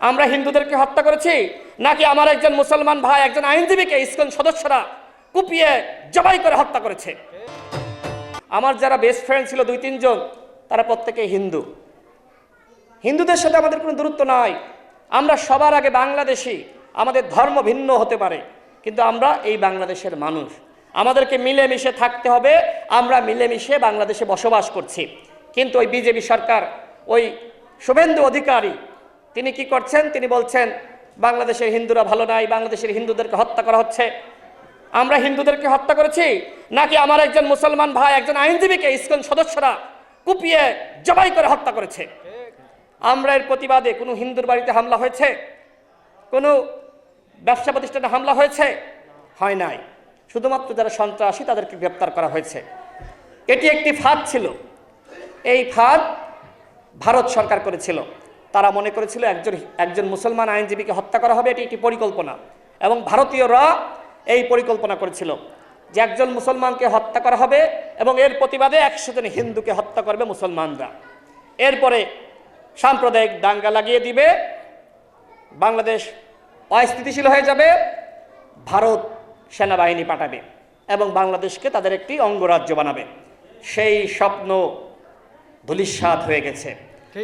আমরা হিন্দুদেরকে হত্যা করেছি? নাকি আমার একজন মুসলমান ভাই, একজন আইনজীবীকে ইসকন সদস্যরা কুপিয়ে জবাই করে হত্যা করেছে? আমার যারা বেস্ট ফ্রেন্ড ছিল দুই তিনজন তারা প্রত্যেকে হিন্দু। হিন্দুদের সাথে আমাদের কোনো দূরত্ব নাই। আমরা সবার আগে বাংলাদেশি। আমাদের ধর্ম ভিন্ন হতে পারে। কিন্তু আমরা এই বাংলাদেশের মানুষ। আমাদেরকে মিলেমিশে থাকতে হবে। আমরা মিলেমিশে বাংলাদেশে বসবাস করছি। কিন্তু ওই বিজেপি সরকার, ওই শুভেন্দু অধিকারী তিনি কি করছেন? তিনি বলছেন, বাংলাদেশের হিন্দুরা ভালো নাই, বাংলাদেশের হিন্দুদেরকে হত্যা করা হচ্ছে। আমরা হিন্দুদেরকে হত্যা করেছি? নাকি আমার একজন মুসলমান ভাই, একজন আইনজীবীকে ইসকন সদস্যরা কুপিয়ে জবাই করে হত্যা করেছে? আমরা এর প্রতিবাদে কোনো হিন্দুর বাড়িতে হামলা হয়েছে? কোনো ব্যবসা প্রতিষ্ঠানে হামলা হয়েছে? হয় নাই। শুধুমাত্র যারা সন্ত্রাসী, তাদেরকে গ্রেপ্তার করা হয়েছে। এটি একটি ফাঁদ ছিল। এই ফাঁদ ভারত সরকার করেছিল। তারা মনে করেছিল একজন একজন মুসলমান আইনজীবীকে হত্যা করা হবে, এটি একটি পরিকল্পনা। এবং ভারতীয়রা এই পরিকল্পনা করেছিল যে একজন মুসলমানকে হত্যা করা হবে এবং এর প্রতিবাদে একশো জন হিন্দুকে হত্যা করবে মুসলমানরা। এরপরে সাম্প্রদায়িক দাঙ্গা লাগিয়ে দিবে, বাংলাদেশ অস্থিতিশীল হয়ে যাবে, ভারত সেনাবাহিনী পাঠাবে এবং বাংলাদেশকে তাদের একটি অঙ্গরাজ্য বানাবে। সেই স্বপ্ন ধূলিস্বাদ হয়ে গেছে।